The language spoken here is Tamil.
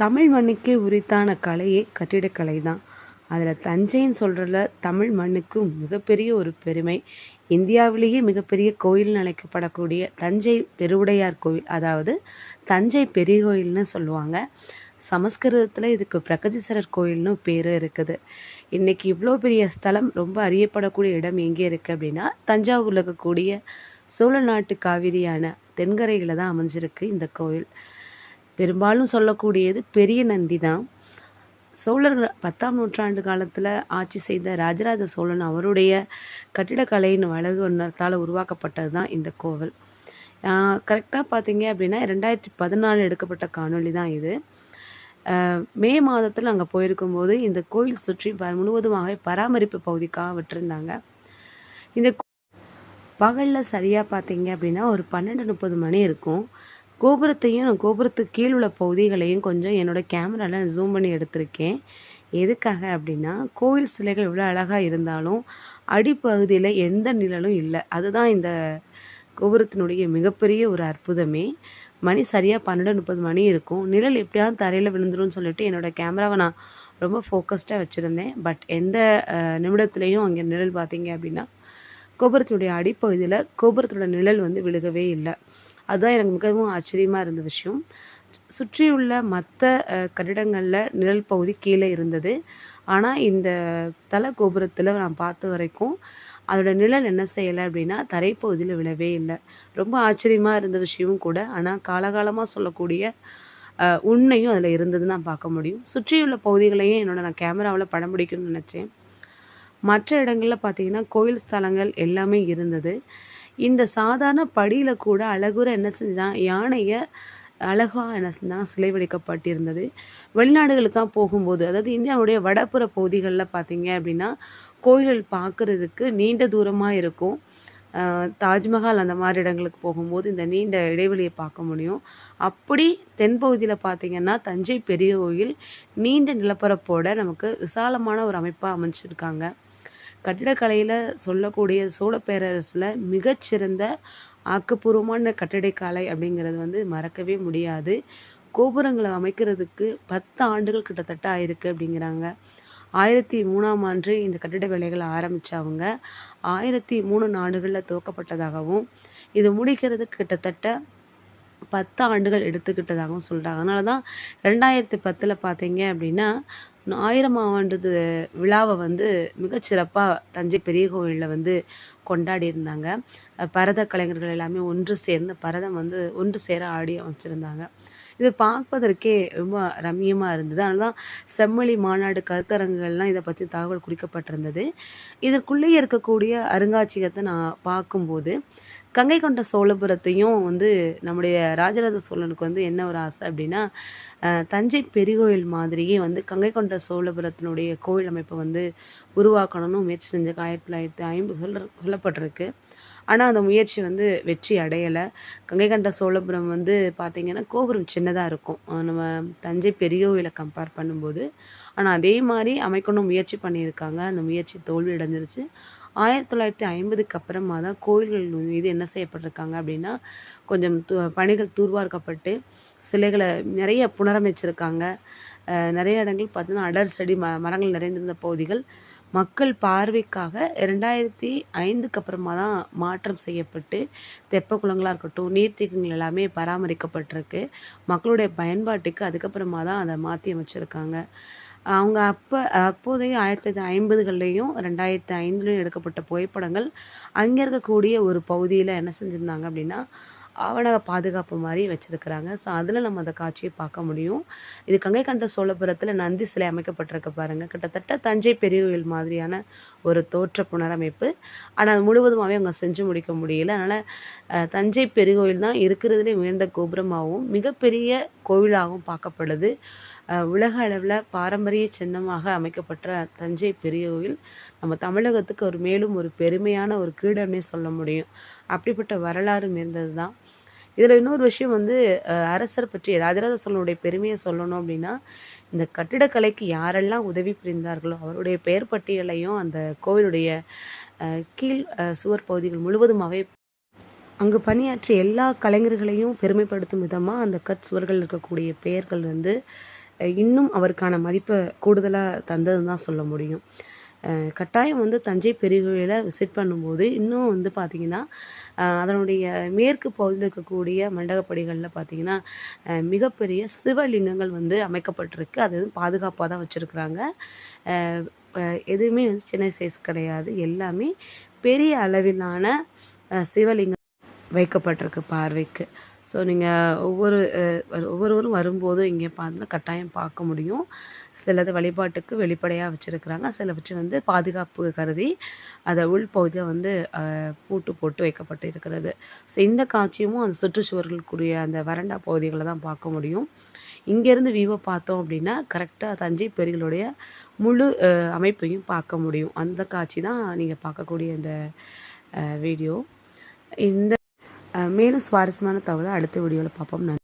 தமிழ் மண்ணுக்கே உரித்தான கலையே கட்டிடக்கலை தான் அதில் தஞ்சைன்னு சொல்கிறதுல தமிழ் மண்ணுக்கு மிகப்பெரிய ஒரு பெருமை. இந்தியாவிலேயே மிகப்பெரிய கோயில்னு அழைக்கப்படக்கூடிய தஞ்சை பெருவுடையார் கோவில் அதாவது தஞ்சை பெரிய கோயில்னு சொல்லுவாங்க. சமஸ்கிருதத்தில் இதுக்கு பிரகதீஸ்வரர் கோயில்னு பேர் இருக்குது. இன்றைக்கி இவ்வளோ பெரிய ஸ்தலம் ரொம்ப அறியப்படக்கூடிய இடம் எங்கே இருக்குது அப்படின்னா தஞ்சாவூரில் இருக்கக்கூடிய சோழ நாட்டு காவிரியான தென்கரையில் தான் அமைஞ்சிருக்கு இந்த கோயில். பெரும்பாலும் சொல்லக்கூடியது பெரிய நந்தி தான். சோழர் பத்தாம் நூற்றாண்டு காலத்தில் ஆட்சி செய்த ராஜராஜ சோழன் அவருடைய கட்டிடக்கலையின் வழங்குனத்தால் உருவாக்கப்பட்டது தான் இந்த கோவில். கரெக்டாக பார்த்தீங்க அப்படின்னா ரெண்டாயிரத்தி பதினாலு எடுக்கப்பட்ட காணொளி தான் இது. மே மாதத்தில் அங்கே போயிருக்கும்போது இந்த கோயில் சுற்றி ப- முழுவதுமாக பராமரிப்பு பகுதிக்காக விட்டிருந்தாங்க. இந்த பகலில் சரியாக பார்த்தீங்க அப்படின்னா ஒரு பன்னெண்டு முப்பது மணி இருக்கும். கோபுரத்தையும் நான் கோபுரத்துக்கு கீழ் உள்ள பகுதிகளையும் கொஞ்சம் என்னோடய கேமராவில் ஜூம் பண்ணி எடுத்திருக்கேன். எதுக்காக அப்படின்னா கோவில் சிலைகள் இவ்வளோ அழகாக இருந்தாலும் அடிப்பகுதியில் எந்த நிழலும் இல்லை. அதுதான் இந்த கோபுரத்தினுடைய மிகப்பெரிய ஒரு அற்புதமே. மணி சரியாக பன்னெண்டு முப்பது மணி இருக்கும். நிழல் எப்படியாவது தரையில் விழுந்துரும்னு சொல்லிட்டு என்னோடய கேமராவை நான் ரொம்ப ஃபோக்கஸ்டாக வச்சுருந்தேன். பட் எந்த நிமிடத்துலேயும் அங்கே நிழல் பார்த்தீங்க அப்படின்னா கோபுரத்தினுடைய அடிப்பகுதியில் கோபுரத்தோட நிழல் வந்து விழுகவே இல்லை. அதுதான் எனக்கு மிகவும் ஆச்சரியமாக இருந்த விஷயம். சுற்றியுள்ள மற்ற கட்டிடங்களில் நிழல் பகுதி கீழே இருந்தது. ஆனால் இந்த தல கோபுரத்தில் நான் பார்த்த வரைக்கும் அதோடய நிழல் என்ன செய்யலை அப்படின்னா தரைப்பகுதியில் விழவே இல்லை. ரொம்ப ஆச்சரியமாக இருந்த விஷயமும் கூட ஆனால் காலகாலமாக சொல்லக்கூடிய உண்மையும் அதில் இருந்தது நான் பார்க்க முடியும். சுற்றியுள்ள பகுதிகளையும் என்னோட நான் கேமராவில் படம் பிடிக்கணும்னு நினச்சேன். மற்ற இடங்களில் பார்த்தீங்கன்னா கோயில் ஸ்தலங்கள் எல்லாமே இருந்தது. இந்த சாதாரண படியில் கூட அழகுற என்ன செஞ்சான் யானையை அழகாக என்ன செஞ்சால் சிலை வடிக்கப்பட்டிருந்தது. வெளிநாடுகளுக்காக போகும்போது அதாவது இந்தியாவுடைய வடப்புற பகுதிகளில் பார்த்தீங்க அப்படின்னா கோயில்கள் பார்க்குறதுக்கு நீண்ட தூரமாக இருக்கும். தாஜ்மஹால் அந்த மாதிரி இடங்களுக்கு போகும்போது இந்த நீண்ட இடைவெளியை பார்க்க முடியும். அப்படி தென்பகுதியில் பார்த்தீங்கன்னா தஞ்சை பெரிய கோயில் நீண்ட நிலப்பரப்போட நமக்கு விசாலமான ஒரு அமைப்பாக அமைச்சிருக்காங்க கட்டிடக்கலையில் சொல்லக்கூடிய சோழ பேரரசில் மிகச்சிறந்த ஆக்கப்பூர்வமான கட்டிடக்கலை அப்படிங்கிறது வந்து மறக்கவே முடியாது. கோபுரங்களை அமைக்கிறதுக்கு பத்து ஆண்டுகள் கிட்டத்தட்ட ஆயிருக்கு அப்படிங்கிறாங்க. ஆயிரத்தி மூணாம் ஆண்டு இந்த கட்டிட வேலைகளை ஆரம்பித்தவங்க ஆயிரத்தி மூணு நாடுகளில் துவக்கப்பட்டதாகவும் இது முடிக்கிறதுக்கு கிட்டத்தட்ட பத்து ஆண்டுகள் எடுத்துக்கிட்டதாகவும் சொல்கிறாங்க அதனால தான் ரெண்டாயிரத்தி பத்தில் பார்த்தீங்க அப்படின்னா ஆயிரம் ஆண்டு விழாவை வந்து மிகச்சிறப்பாக தஞ்சை பெரிய கோவிலில் வந்து கொண்டாடி இருந்தாங்க. பரத கலைஞர்கள் எல்லாமே ஒன்று சேர்ந்து பரதம் வந்து ஒன்று சேர ஆடி அமைச்சிருந்தாங்க. இது பார்ப்பதற்கே ரொம்ப ரம்மியமாக இருந்தது. அதனால தான் செம்மொழி மாநாடு கருத்தரங்குகள்லாம் இதை பற்றி தகவல் குறிக்கப்பட்டிருந்தது இதற்குள்ளேயே இருக்கக்கூடிய அருங்காட்சியகத்தை நான் பார்க்கும்போது கங்கை கொண்ட சோழபுரத்தையும் வந்து நம்முடைய ராஜராஜ சோழனுக்கு வந்து என்ன ஒரு ஆசை அப்படின்னா தஞ்சை பெருகோயில் மாதிரியே வந்து கங்கை கொண்ட சோழபுரத்தினுடைய கோயில் அமைப்பை வந்து உருவாக்கணும்னு முயற்சி செஞ்சது ஆயிரத்தி தொள்ளாயிரத்தி ஐம்பது சொல்ல சொல்லப்பட்டிருக்கு. ஆனால் அந்த முயற்சி வந்து வெற்றி அடையலை. கங்கை கொண்ட சோழபுரம் வந்து பார்த்திங்கன்னா கோபுரம் சின்னதாக இருக்கும். நம்ம தஞ்சை பெரிய கம்பேர் பண்ணும்போது. ஆனால் அதே மாதிரி அமைக்கணும் முயற்சி பண்ணியிருக்காங்க. அந்த முயற்சி தோல்வி அடைஞ்சிருச்சு ஆயிரத்தி தொள்ளாயிரத்தி ஐம்பதுக்கு அப்புறமா தான் கோயில்கள் மீது என்ன செய்யப்பட்டிருக்காங்க அப்படின்னா கொஞ்சம் து பணிகள் தூர்வார்க்கப்பட்டு சிலைகளை நிறைய புனரமைச்சிருக்காங்க. நிறைய இடங்கள் பார்த்தீங்கன்னா அடர் செடி ம மரங்கள் நிறைந்திருந்த பகுதிகள் மக்கள் பார்வைக்காக ரெண்டாயிரத்தி ஐந்துக்கு அப்புறமா தான் மாற்றம் செய்யப்பட்டு தெப்ப குளங்களாக இருக்கட்டும் நீர்த்தேக்கங்கள் எல்லாமே பராமரிக்கப்பட்டிருக்கு. மக்களுடைய பயன்பாட்டுக்கு அதுக்கப்புறமா தான் அதை மாற்றி அமைச்சிருக்காங்க. அவங்க அப்போ அப்போதைய ஆயிரத்தி தொள்ளாயிரத்தி ஐம்பதுகள்லேயும் ரெண்டாயிரத்தி ஐந்துலேயும் எடுக்கப்பட்ட புகைப்படங்கள் அங்கே இருக்கக்கூடிய ஒரு பகுதியில் என்ன செஞ்சுருந்தாங்க அப்படின்னா ஆவணக பாதுகாப்பு மாதிரி வச்சுருக்கிறாங்க. ஸோ அதில் நம்ம அந்த காட்சியை பார்க்க முடியும். இது கங்கை கண்ட சோழபுரத்தில் நந்தி சிலை அமைக்கப்பட்டிருக்க பாருங்கள் கிட்டத்தட்ட தஞ்சை பெரிய கோயில் மாதிரியான ஒரு தோற்ற புனரமைப்பு. ஆனால் அது முழுவதுமாகவே அவங்க செஞ்சு முடிக்க முடியல. அதனால் தஞ்சை பெரிய கோயில் தான் இருக்கிறதுலே உயர்ந்த கோபுரமாகவும் மிகப்பெரிய கோவிலாகவும் பார்க்கப்படுது. உலக அளவில் பாரம்பரிய சின்னமாக அமைக்கப்பட்ட தஞ்சை பெரிய கோயில் நம்ம தமிழகத்துக்கு ஒரு மேலும் ஒரு பெருமையான ஒரு கிரீடம்னே சொல்ல முடியும். அப்படிப்பட்ட வரலாறு இருந்தது தான் இதில் இன்னொரு விஷயம் வந்து அரசர் பற்றி ராஜராஜ சோழனுடைய பெருமையை சொல்லணும் அப்படின்னா இந்த கட்டிடக்கலைக்கு யாரெல்லாம் உதவி புரிந்தார்களோ அவருடைய பெயர் பட்டியலையும் அந்த கோவிலுடைய கீழ் சுவர் பகுதிகள் முழுவதுமாகவே அங்கு பணியாற்றிய எல்லா கலைஞர்களையும் பெருமைப்படுத்தும் விதமாக அந்த கட் சுவர்கள் இருக்கக்கூடிய பெயர்கள் வந்து இன்னும் அவருக்கான மதிப்பை கூடுதலாக தந்ததுன்னு தான் சொல்ல முடியும். கட்டாயம் வந்து தஞ்சை பெரிய விசிட் பண்ணும்போது இன்னும் வந்து பார்த்திங்கன்னா அதனுடைய மேற்கு பகுதியில் இருக்கக்கூடிய மண்டகப்படிகளில் பார்த்திங்கன்னா மிகப்பெரிய சிவலிங்கங்கள் வந்து அமைக்கப்பட்டிருக்கு. அது வந்து பாதுகாப்பாக தான் வச்சுருக்குறாங்க. எதுவுமே வந்து சின்ன சைஸ் கிடையாது. எல்லாமே பெரிய அளவிலான சிவலிங்கம் வைக்கப்பட்டிருக்கு பார்வைக்கு. ஸோ நீங்கள் ஒவ்வொரு ஒவ்வொருவரும் வரும்போது இங்கே பார்த்தா கட்டாயம் பார்க்க முடியும். சிலது வழிபாட்டுக்கு வெளிப்படையாக வச்சுருக்குறாங்க. சிலவற்றை வந்து பாதுகாப்பு கருதி அதை உள்பகுதியாக வந்து பூட்டு போட்டு வைக்கப்பட்டு இருக்கிறது. ஸோ இந்த காட்சியும் அந்த சுற்றுச்சுவர்களுக்குரிய அந்த வறண்டா பகுதிகளை தான் பார்க்க முடியும். இங்கேருந்து வியூவை பார்த்தோம் அப்படின்னா கரெக்டாக தஞ்சை பெரியகளுடைய முழு அமைப்பையும் பார்க்க முடியும். அந்த காட்சி தான் நீங்கள் பார்க்கக்கூடிய இந்த வீடியோ. இந்த மேலும் சுவாரஸ்யமான தகவலை அடுத்த வீடியோவில் பார்ப்போம். நன்றி.